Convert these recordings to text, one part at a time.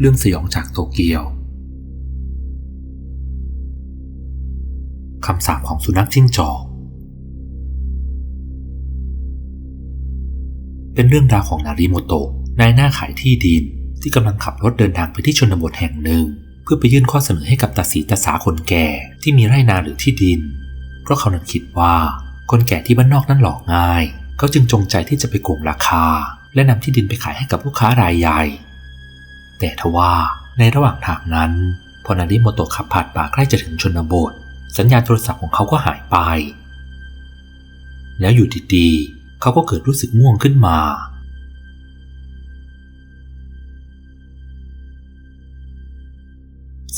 เรื่องสยองจากโตเกียวคำสาปของสุนัขจิ้งจอก เป็นเรื่องราวของนาริโมโตะนายหน้าขายที่ดินที่กำลังขับรถเดินทางไปที่ชนบทแห่งหนึ่ง เพื่อไปยื่นข้อเสนอให้กับตาสีตาสาคนแก่ที่มีไร่นาหรือที่ดิน เพราะเขานั้นคิดว่าคนแก่ที่บ้านนอกนั้นหลอกง่าย เขาจึงจงใจที่จะไปโกงราคา และนำที่ดินไปขายให้กับลูกค้ารายใหญ่ แต่ทว่าในระหว่างทางนั้น พอนาริโมโตะขับผ่านป่าใกล้จะถึงชนบท สัญญาณโทรศัพท์ของเขาก็หายไป แล้วอยู่ดีๆเขาก็เกิดรู้สึกง่วงขึ้นมา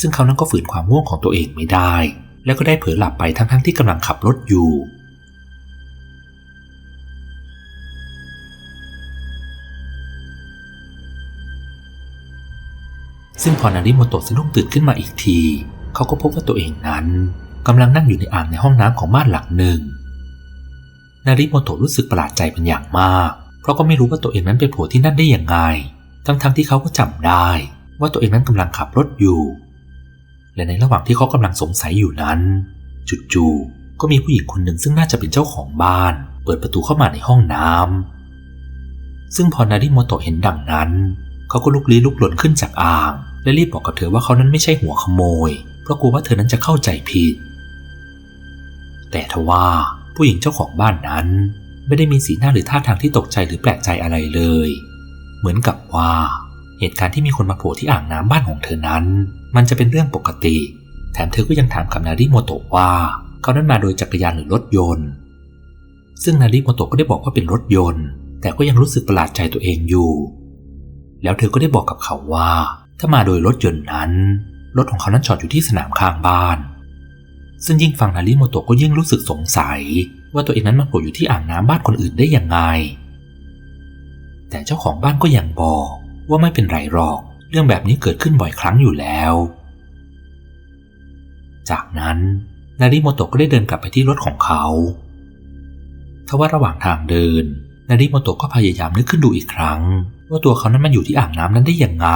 ซึ่งเขานั้นก็ฝืนความง่วงของตัวเองไม่ได้ แล้วก็ได้เผลอหลับไปทั้งๆที่กำลังขับรถอยู่ ซึ่งพอนาริโมโตะสะดุ้งตื่นขึ้นมาอีกที เขาก็พบว่าตัวเองนั้นกำลังนั่งอยู่ในอ่างในห้องน้ำของบ้านหลังหนึ่ง นาริโมโตะรู้สึกประหลาดใจเป็นอย่างมาก เพราะก็ไม่รู้ว่าตัวเองนั้นไปโผล่ที่นั่นได้อย่างไง ทั้งๆทที่เขาก็จำได้ ว่าตัวเองนั้นกำลังขับรถอยู่ และในระหว่างที่เขากำลังสงสัยอยู่นั้น จู่ๆก็มีผู้หญิงคนหนึ่งซึ่งน่าจะเป็นเจ้าของบ้าน เปิดประตูเข้ามาในห้องน้ำซึ่งพอนาริโมโตะเห็นดังนั้น เขาก็ลุกลี้ลุกหล่นขึ้นจากอ่าง และรีบบอกกับเธอว่าเขานั้นไม่ใช่หัวขโมย เพราะกลัวว่าเธอนั้นจะเข้าใจผิด แต่ทว่าผู้หญิงเจ้าของบ้านนั้น ไม่ได้มีสีหน้าหรือท่าทางที่ตกใจหรือแปลกใจอะไรเลย เหมือนกับว่าเหตุการณ์ที่มีคนมาโผล่ที่อ่างน้ำบ้านของเธอนั้น มันจะเป็นเรื่องปกติ แถมเธอก็ยังถามกับนาริโมโตะว่า เขานั้นมาโดยจักรยานหรือรถยนต์ ซึ่งนาริโมโตะก็ได้บอกว่าเป็นรถยนต์ แต่ก็ยังรู้สึกประหลาดใจตัวเองอยู่ แล้วเธอก็ได้บอกกับเขาว่า ถ้ามาโดยรถยนต์นั้น รถของเขานั้นจอดอยู่ที่สนามข้างบ้าน ซึ่งยิ่งฟังนาริโมโตะก็ยิ่งรู้สึกสงสัย ว่าตัวเองนั้นมาโผล่อยู่ที่อ่างน้ำบ้านคนอื่นได้ยังไง แต่เจ้าของบ้านก็ยังบอกว่าไม่เป็นไรหรอก เรื่องแบบนี้เกิดขึ้นบ่อยครั้งอยู่แล้ว จากนั้นนาริโมโตะก็ได้เดินกลับไปที่รถของเขาทว่าระหว่างทางเดิน นาริโมโตะก็พยายามนึกขึ้นดูอีกครั้ง ว่าตัวเขานั้นมาอยู่ที่อ่างน้ำนั้นได้อย่างไง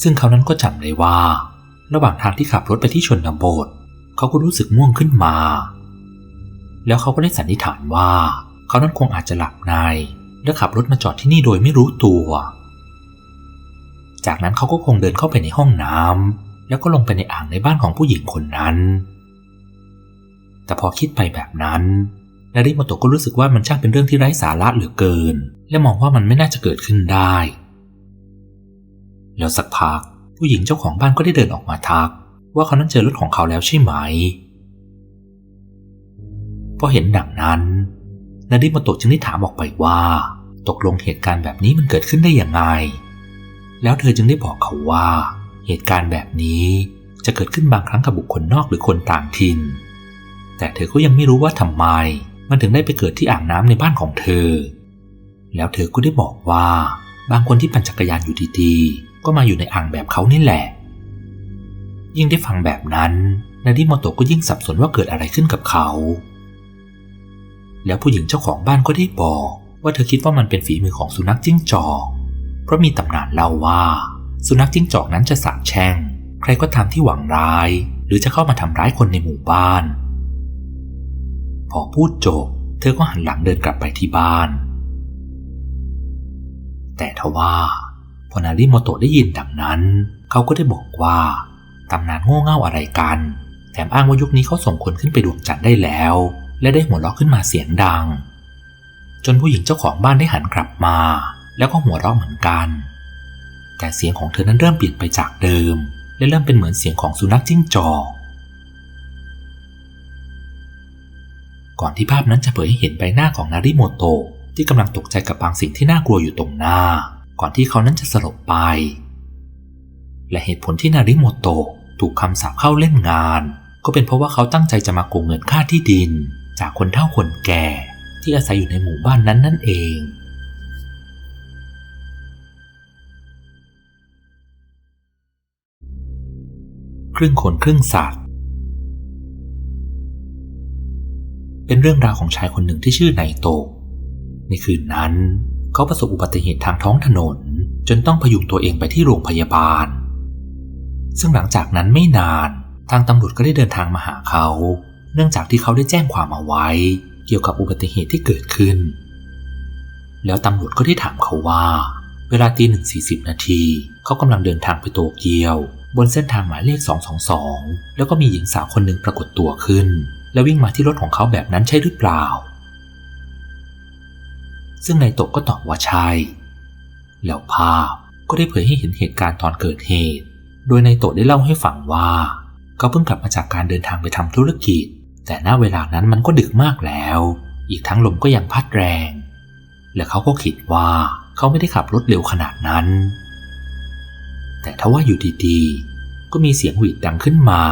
ซึ่งเขานั้นก็จำได้ว่า ระหว่างทางที่ขับรถไปที่ชนบท เขาก็รู้สึกง่วงขึ้นมา แล้วเขาก็ได้สันนิษฐานว่า เขานั้นคงอาจจะหลับใน และขับรถมาจอดที่นี่โดยไม่รู้ตัว จากนั้นเขาก็คงเดินเข้าไปในห้องน้ำแล้วก็ลงไปในอ่างในบ้านของผู้หญิงคนนั้น แต่พอคิดไปแบบนั้นนาริโมโตก็รู้สึกว่ามันช่างเป็นเรื่องที่ไร้สาระเหลือเกิน และมองว่ามันไม่น่าจะเกิดขึ้นได้ แล้วสักพักผู้หญิงเจ้าของบ้านก็ได้เดินออกมาทัก ว่าเขานั้นเจอรถของเขาแล้วใช่ไหมพอเห็นดังนั้น นาริโมโตจึงได้ถามออกไปว่า ตกลงเหตุการณ์แบบนี้มันเกิดขึ้นได้อย่างไง แล้วเธอจึงได้บอกเขาว่า เหตุการณ์แบบนี้จะเกิดขึ้นบางครั้งกับบุคคลนอกหรือคนต่างถิ่น แต่เธอก็ยังไม่รู้ว่าทำไม มันถึงได้ไปเกิดที่อ่างน้ำในบ้านของเธอ แล้วเธอก็ได้บอกว่า บางคนที่ปั่นจักรยานอยู่ดีๆ ก็มาอยู่ในอ่างแบบเขานี่แหละ ยิ่งได้ฟังแบบนั้นนาริโมโตะก็ยิ่งสับสนว่าเกิดอะไรขึ้นกับเขา แล้วผู้หญิงเจ้าของบ้านก็ได้บอกว่าเธอคิดว่ามันเป็นฝีมือของสุนัขจิ้งจอก เพราะมีตำนานเล่าว่า สุนัขจิ้งจอกนั้นจะสาบแช่ง ใครก็ตามที่หวังร้าย หรือจะเข้ามาทำร้ายคนในหมู่บ้าน พอพูดจบ เธอก็หันหลังเดินกลับไปที่บ้าน แต่ทว่า พอนาริโมโตะได้ยินดังนั้น เขาก็ได้บอกว่าตำนานโง่เง่าอะไรกัน แถมอ้างว่ายุคนี้เขาส่งคนขึ้นไปดวงจันทร์ได้แล้ว และได้หัวเราะขึ้นมาเสียงดัง จนผู้หญิงเจ้าของบ้านได้หันกลับมา แล้วก็หัวเราะเหมือนกัน แต่เสียงของเธอนั้นเริ่มเปลี่ยนไปจากเดิม และเริ่มเป็นเหมือนเสียงของสุนัขจิ้งจอกก่อนที่ภาพนั้นจะเผยให้เห็นใบหน้าของนาริโมโตะที่กำลังตกใจกับบางสิ่งที่น่ากลัวอยู่ตรงหน้า ก่อนที่เขานั้นจะสลบไป และเหตุผลที่นาริโมโตะถูกคำสาปเข้าเล่นงาน ก็เป็นเพราะว่าเขาตั้งใจจะมาโกงเงินค่าที่ดิน จากคนเฒ่าคนแก่ที่อาศัยอยู่ในหมู่บ้านนั้นนั่นเอง ครึ่งคนครึ่งสัตว์ เป็นเรื่องราวของชายคนหนึ่งที่ชื่อไนโตะในคืนนั้น เขาประสบอุบัติเหตุทางท้องถนน จนต้องพยุงตัวเองไปที่โรงพยาบาล ซึ่งหลังจากนั้นไม่นาน ทางตำรวจก็ได้เดินทางมาหาเขา เนื่องจากที่เขาได้แจ้งความเอาไว้ เกี่ยวกับอุบัติเหตุที่เกิดขึ้น แล้วตำรวจก็ได้ถามเขาว่า เวลาตีหนึ่งสี่สิบนาทีเขากำลังเดินทางไปโตเกียว บนเส้นทางหมายเลข 222 แล้วก็มีหญิงสาวคนหนึ่งปรากฏตัวขึ้น และวิ่งมาที่รถของเขาแบบนั้นใช่หรือเปล่า ซึ่งนายโตะก็ตอบว่าใช่ แล้วภาพก็ได้เผยให้เห็นเหตุการณ์ตอนเกิดเหตุ โดยนายโตะได้เล่าให้ฟังว่า เขาเพิ่งกลับมาจากการเดินทางไปทำธุรกิจ แต่ณเวลานั้นมันก็ดึกมากแล้ว อีกทั้งลมก็ยังพัดแรง และเขาก็คิดว่าเขาไม่ได้ขับรถเร็วขนาดนั้น แต่ทว่าอยู่ดีๆ ก็มีเสียงหวีดดังขึ้นมา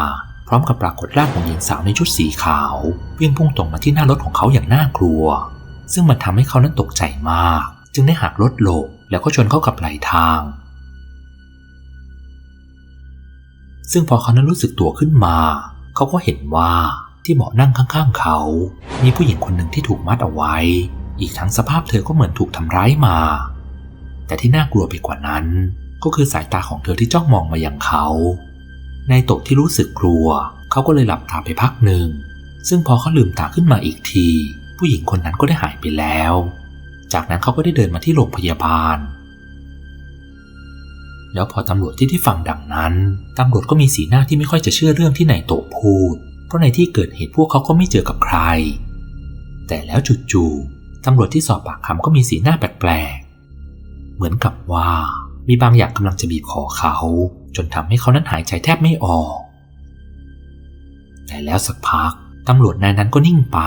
พร้อมกับปรากฏร่างของหญิงสาวในชุดสีขาว วิ่งพุ่งตรงมาที่หน้ารถของเขาอย่างน่ากลัว ซึ่งมันทำให้เขานั้นตกใจมาก จึงได้หักรถลบแล้วก็ชนเข้ากับไหลทาง ซึ่งพอเขานั้นรู้สึกตัวขึ้นมา เขาก็เห็นว่าที่เบาะนั่งข้างๆเขา มีผู้หญิงคนหนึ่งที่ถูกมัดเอาไว้ อีกทั้งสภาพเธอก็เหมือนถูกทำร้ายมา แต่ที่น่ากลัวไปกว่านั้น ก็คือสายตาของเธอที่จ้องมองมาอย่างเขา ในตะที่รู้สึกกลัว เขาก็เลยหลับตาไปพักหนึ่ง ซึ่งพอเขาลืมตาขึ้นมาอีกที ผู้หญิงคนนั้นก็ได้หายไปแล้ว จากนั้นเขาก็ได้เดินมาที่โรงพยาบาล แล้วพอตำรวจที่ที่ฟังดังนั้น ตำรวจก็มีสีหน้าที่ไม่ค่อยจะเชื่อเรื่องที่นายโตพูด เพราะในที่เกิดเหตุพวกเขาก็ไม่เจอกับใคร แต่แล้วจู่ๆตำรวจที่สอบปากคำก็มีสีหน้าแปลกๆ เหมือนกับว่ามีบางอย่างกำลังจะบีบคอเขา จนทำให้เขานั้นหายใจแทบไม่ออก แต่แล้วสักพักตำรวจนายนั้นก็นิ่งไป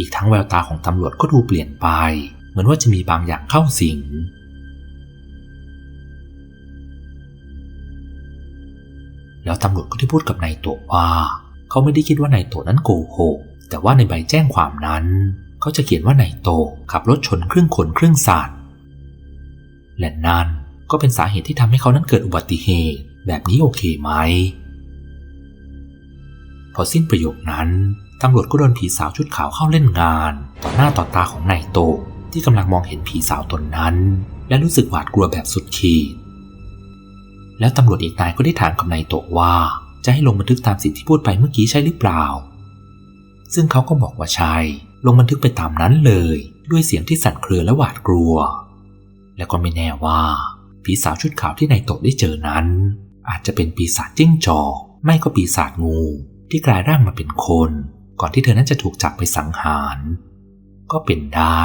อีกทั้งแววตาของตำรวจก็ดูเปลี่ยนไป เหมือนว่าจะมีบางอย่างเข้าสิง แล้วตำรวจก็ได้พูดกับนายโตว่า เขาไม่ได้คิดว่านายโตนั้นโกหก แต่ว่าในใบแจ้งความนั้น เขาจะเขียนว่านายโตขับรถชนครึ่งคนครึ่งสัตว์และนั่นก็เป็นสาเหตุที่ทำให้เขานั้นเกิดอุบัติเหตุแบบนี้โอเคไหม พอสิ้นประโยคนั้น ตำรวจก็โดนผีสาวชุดขาวเข้าเล่นงาน ต่อหน้าต่อตาของนายโตที่กำลังมองเห็นผีสาวตนนั้น และรู้สึกหวาดกลัวแบบสุดขีด แล้วตำรวจอีกนายก็ได้ถามกับนายโตว่า จะให้ลงบันทึกตามสิ่งที่พูดไปเมื่อกี้ใช่หรือเปล่า ซึ่งเขาก็บอกว่าใช่ลงบันทึกไปตามนั้นเลย ด้วยเสียงที่สั่นเครือและหวาดกลัว แล้วก็ไม่แน่ว่าผีสาวชุดขาวที่นายโตได้เจอนั้น อาจจะเป็นปีศาจจิ้งจอกไม่ก็ปีศาจงู ที่กลายร่างมาเป็นคน ก่อนที่เธอนั้นจะถูกจับไปสังหาร ก็เป็นได้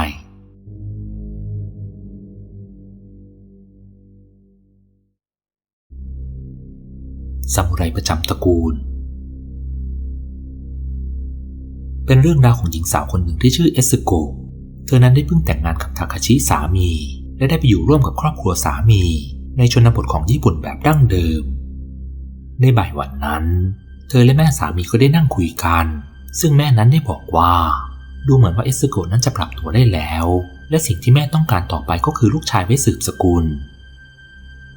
ซามูไรประจำตระกูล เป็นเรื่องราวของหญิงสาวคนหนึ่งที่ชื่อเอสโก เธอนั้นได้เพิ่งแต่งงานกับทาคาชิสามี และได้ไปอยู่ร่วมกับครอบครัวสามี ในชนบทของญี่ปุ่นแบบดั้งเดิม ในบ่ายวันนั้นเธอและแม่สามีก็ได้นั่งคุยกัน ซึ่งแม่นั้นได้บอกว่า ดูเหมือนว่าเอสโกนั้นจะปรับตัวได้แล้ว และสิ่งที่แม่ต้องการต่อไปก็คือลูกชายไว้สืบสกุล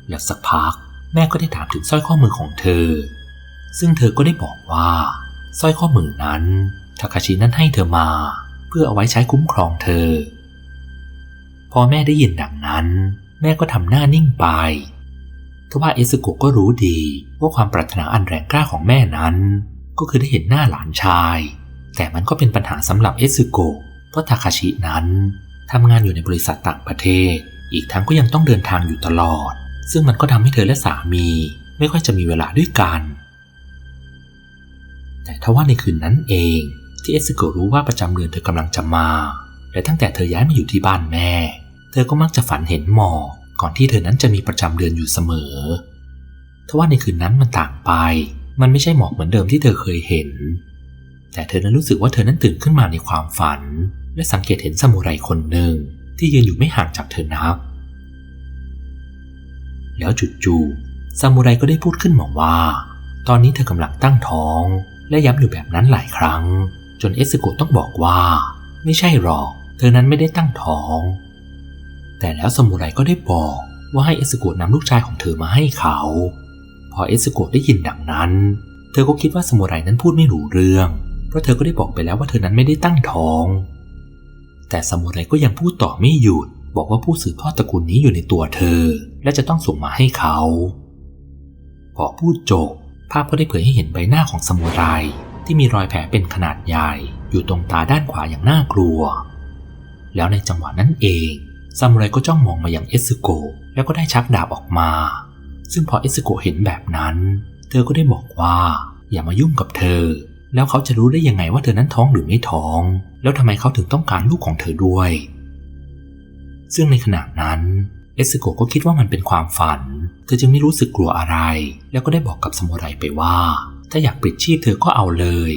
แล้วสักพักแม่ก็ได้ถามถึงสร้อยข้อมือของเธอ ซึ่งเธอก็ได้บอกว่าสร้อยข้อมือนั้นทาคาชินั้นให้เธอมา เพื่อเอาไว้ใช้คุ้มครองเธอ พอแม่ได้ยินดังนั้น แม่ก็ทำหน้านิ่งไปทว่าเอสโกก็รู้ดีว่าความปรารถนาอันแรงกล้าของแม่นั้น ก็คือได้เห็นหน้าหลานชาย แต่มันก็เป็นปัญหาสำหรับเอสโกะเพราะทาคาชินั้นทำงานอยู่ในบริษัทต่างประเทศ อีกทั้งก็ยังต้องเดินทางอยู่ตลอด ซึ่งมันก็ทำให้เธอและสามี ไม่ค่อยจะมีเวลาด้วยกัน แต่ทว่าในคืนนั้นเองที่เอสโกรู้ว่าประจำเดือนเธอกำลังจะมาและตั้งแต่เธอย้ายมาอยู่ที่บ้านแม่ เธอก็มักจะฝันเห็นหมอกก่อนที่เธอนั้นจะมีประจำเดือนอยู่เสมอทว่าในคืนนั้นมันต่างไป มันไม่ใช่หมอกเหมือนเดิมที่เธอเคยเห็น แต่เธอนั้นรู้สึกว่าเธอนั้นตื่นขึ้นมาในความฝัน และสังเกตเห็นซามูไรคนหนึ่งที่ยืนอยู่ไม่ห่างจากเธอนัก แล้วจู่ๆซามูไรก็ได้พูดขึ้นมาว่า ตอนนี้เธอกำลังตั้งท้อง และย้ำอยู่แบบนั้นหลายครั้ง จนเอสโกต้องบอกว่า ไม่ใช่หรอก เธอนั้นไม่ได้ตั้งท้อง แต่แล้วซามูไรก็ได้บอกว่าให้เอสโกนำลูกชายของเธอมาให้เขา อเอสโกะได้ยินดังนั้น เธอก็คิดว่าซามูไรนั้นพูดไม่รู้เรื่อง เพราะเธอก็ได้บอกไปแล้วว่าเธอนั้นไม่ได้ตั้งท้อง แต่ซามูไรก็ยังพูดต่อไม่หยุด บอกว่าผู้สืบทอดตระกูลนี้อยู่ในตัวเธอ และจะต้องส่งมาให้เขา พอพูดจบ ภาพก็ได้เผยให้เห็นใบหน้าของซามูไรที่มีรอยแผลเป็นขนาดใหญ่ อยู่ตรงตาด้านขวาอย่างน่ากลัว แล้วในจังหวะนั้นเองซามูไรก็จ้องมองมาอยังเอสโก แล้วก็ได้ชักดาบออกมา ซึ่งพอเอสโกเห็นแบบนั้น เธอก็ได้บอกว่าอย่ามายุ่งกับเธอ แล้วเขาจะรู้ได้ยังไงว่าเธอนั้นท้องหรือไม่ท้อง แล้วทำไมเขาถึงต้องการลูกของเธอด้วย ซึ่งในขณะนั้นเอสโกก็คิดว่ามันเป็นความฝัน เธอจึงไม่รู้สึกกลัวอะไร แล้วก็ได้บอกกับสมุไรไปว่า ถ้าอยากปลิดชีพเธอก็เอาเลย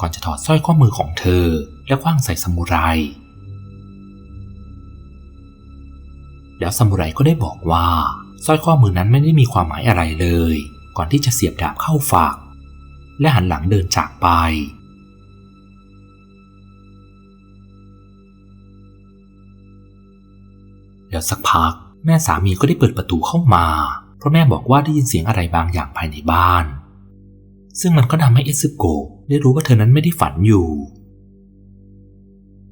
ก่อนจะถอดสร้อยข้อมือของเธอ แล้วคว้างใส่สมุไร แล้วสมุไรก็ได้บอกว่า สร้อยข้อมือนั้นไม่ได้มีความหมายอะไรเลย ก่อนที่จะเสียบดาบเข้าฝักและหันหลังเดินจากไป แล้วสักพักแม่สามีก็ได้เปิดประตูเข้ามา เพราะแม่บอกว่าได้ยินเสียงอะไรบางอย่างภายในบ้าน ซึ่งมันก็ทำให้เอซึโกได้รู้ว่าเธอนั้นไม่ได้ฝันอยู่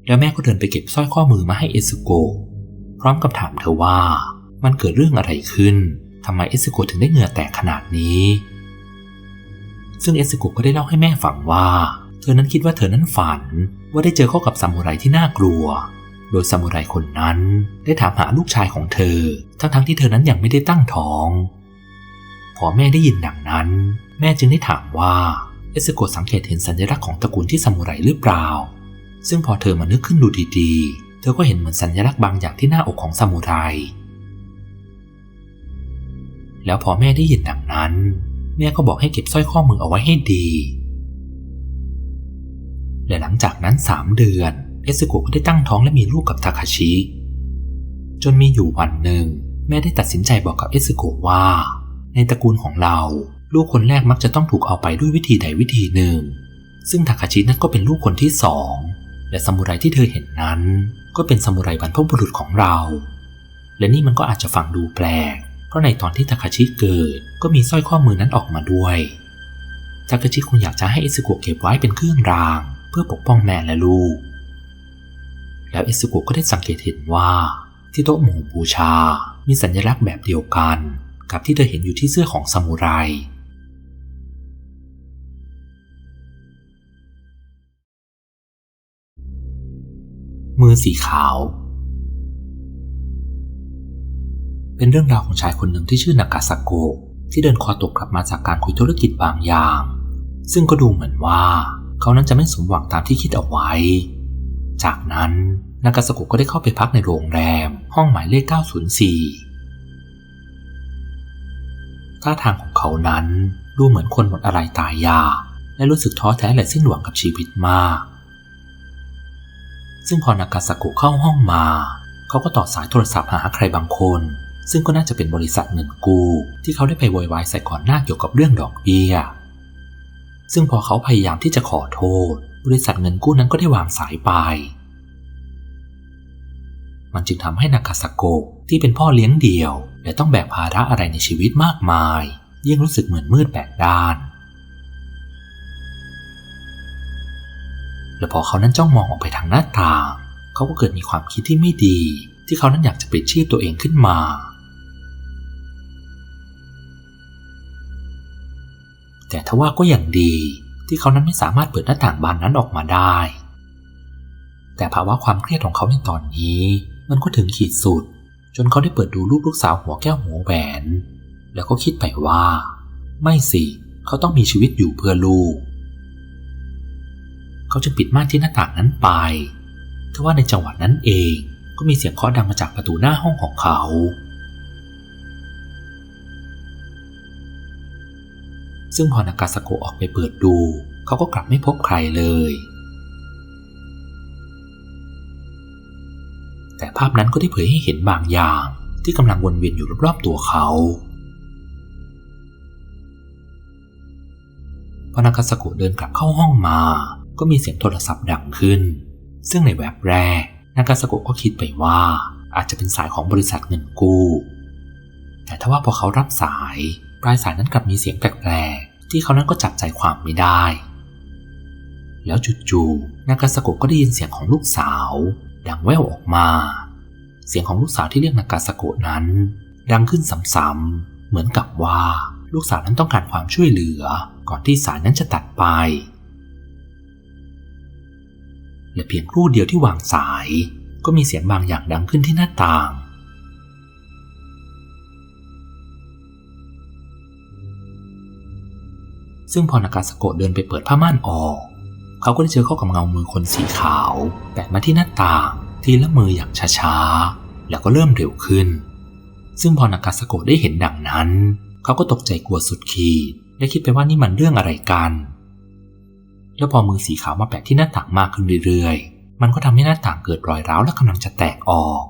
แล้วแม่ก็เดินไปเก็บสร้อยข้อมือมาให้เอซึโกพร้อมกับถามเธอว่า มันเกิดเรื่องอะไรขึ้นทำไมเอสโกถึงได้เหงื่อแตกขนาดนี้ ซึ่งเอสโกก็ได้เล่าให้แม่ฟังว่า เธอนั้นคิดว่าเธอนั้นฝันว่าได้เจอเข้ากับซามูไรที่น่ากลัว โดยซามูไรคนนั้นได้ถามหาลูกชายของเธอ ทั้งๆทที่เธอนั้นยังไม่ได้ตั้งท้อง พอแม่ได้ยินดังนั้น แม่จึงได้ถามว่าเอสโกสังเกตเห็นสัญลักษณ์ของตระกูลที่ซามูไรหรือเปล่า ซึ่งพอเธอมานึกขึ้นดูดีๆ เธอก็เห็นเหมือนสัญลักษณ์บางอย่างที่หน้าอกของซามูไร แล้วพอแม่ได้ยินดังนั้น แม่ก็บอกให้เก็บสร้อยข้อมือเอาไว้ให้ดี และหลังจากนั้นสามเดือนเอสโกก็ได้ตั้งท้องและมีลูกกับทาคาชิ จนมีอยู่วันหนึ่ง แม่ได้ตัดสินใจบอกกับเอสโกว่า ในตระกูลของเรา ลูกคนแรกมักจะต้องถูกเอาไปด้วยวิธีใดวิธีหนึ่ง ซึ่งทาคาชินั้นก็เป็นลูกคนที่สองและสมุไรที่เธอเห็นนั้น ก็เป็นสมุไรบรรพบุรุษของเรา และนี่มันก็อาจจะฟังดูแปลก ราะในตอนที่ทาคาชิเกิดก็มีสร้อยข้อมือนั้นออกมาด้วยทาคาชิคงอยากจะให้เอสุโกะเก็บไว้เป็นเครื่องราง เพื่อปกป้องแม่และลูก แล้วเอสุโกะก็ได้สังเกตเห็นว่า ที่โต๊ะหมู่บูชา มีสัญลักษณ์แบบเดียวกัน กับที่เธอเห็นอยู่ที่เสื้อของซามูไรมือสีขาว เป็นเรื่องราวของชายคนหนึ่งที่ชื่อนากาซาโกะที่เดินคอตกกลับมาจากการคุยธุรกิจบางอย่าง ซึ่งก็ดูเหมือนว่า เขานั้นจะไม่สมหวังตามที่คิดเอาไว้ จากนั้นนากาซาโกะก็ได้เข้าไปพักในโรงแรม ห้องหมายเลข 904 ท่าทางของเขานั้นดูเหมือนคนหมดอะไรตายยา และรู้สึกท้อแท้และสิ้นหวังกับชีวิตมาก ซึ่งพอนากาซาโกะเข้าห้องมา เขาก็ต่อสายโทรศัพท์หาใครบางคน ซึ่งก็น่าจะเป็นบริษัทเงินกู้ ที่เขาได้ไปโวยวายใส่ก่อนหน้าเกี่ยวกับเรื่องดอกเบี้ย ซึ่งพอเขาพยายามที่จะขอโทษ บริษัทเงินกู้นั้นก็ได้วางสายไป มันจึงทำให้นากาสโกะที่เป็นพ่อเลี้ยงเดี่ยว และต้องแบกภาระอะไรในชีวิตมากมาย ยิ่งรู้สึกเหมือนมืดแปดด้าน และพอเขานั้นจ้องมองออกไปทางหน้าต่าง เขาก็เกิดมีความคิดที่ไม่ดีที่เขานั้นอยากจะปิดชีพตัวเองขึ้นมา แต่ทว่าก็อย่างดีที่เขานั้นไม่สามารถเปิดหน้าต่างบานนั้นออกมาได้ แต่ภาวะความเครียดของเขาในตอนนี้ มันก็ถึงขีดสุด จนเขาได้เปิดดูรูปลูกสาวหัวแก้วหัวแหวน แล้วก็คิดไปว่า ไม่สิ เขาต้องมีชีวิตอยู่เพื่อลูก เขาจึงปิดม่านที่หน้าต่างนั้นไปทว่าในจังหวะนั้นเองก็มีเสียงเคาะดังมาจากประตูหน้าห้องของเขา ซึ่งพอนากาสโกออกไปเปิดดู เขาก็กลับไม่พบใครเลย แต่ภาพนั้นก็ได้เผยให้เห็นบางอย่าง ที่กำลังวนเวียนอยู่รอบๆตัวเขาพอนากาสโกเดินกลับเข้าห้องมา ก็มีเสียงโทรศัพท์ดังขึ้น ซึ่งในแวบแรกนากาสโกก็คิดไปว่าอาจจะเป็นสายของบริษัทเงินกู้ แต่ถ้าว่าพอเขารับสาย ปลายสายนั้นกลับมีเสียงแปลกๆ ที่เขานั้นก็จับใจความไม่ได้ แล้วจู่ๆนากาสโกะก็ได้ยินเสียงของลูกสาว ดังแว่วออกมา เสียงของลูกสาวที่เรียกนากาสโกะนั้น ดังขึ้นซ้ำๆเหมือนกับว่าลูกสาวนั้นต้องการความช่วยเหลือก่อนที่สายนั้นจะตัดไป และเพียงครู่เดียวที่วางสาย ก็มีเสียงบางอย่างดังขึ้นที่หน้าต่าง ซึ่งพอนากาสโกะเดินไปเปิดผ้าม่านออก เขาก็ได้เจอเข้ากับเงามือคนสีขาวแตะมาที่หน้าต่าง ทีละมืออย่างช้าๆ แล้วก็เริ่มเร็วขึ้น ซึ่งพอนากาสโกะได้เห็นดังนั้น เขาก็ตกใจกลัวสุดขีดและคิดไปว่านี่มันเรื่องอะไรกัน แล้วพอมือสีขาวมาแปะที่หน้าต่างมากขึ้นเรื่อยๆ มันก็ทำให้หน้าต่างเกิดรอยร้าวและกำลังจะแตกออก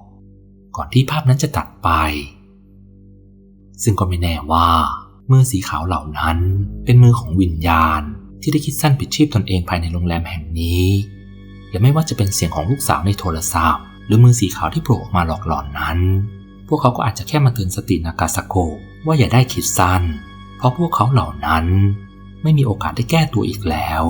ก่อนที่ภาพนั้นจะตัดไป ซึ่งก็ไม่แน่ว่า มือสีขาวเหล่านั้น เป็นมือของวิญญาณ ที่ได้คิดสั้นปิดชีพตนเองภายในโรงแรมแห่งนี้ และไม่ว่าจะเป็นเสียงของลูกสาวในโทรศัพท์ หรือมือสีขาวที่โผล่ออกมาหลอกหลอนนั้น พวกเขาก็อาจจะแค่มาเตือนสตินากาสโกว่าอย่าได้คิดสั้น เพราะพวกเขาเหล่านั้น ไม่มีโอกาสได้แก้ตัวอีกแล้ว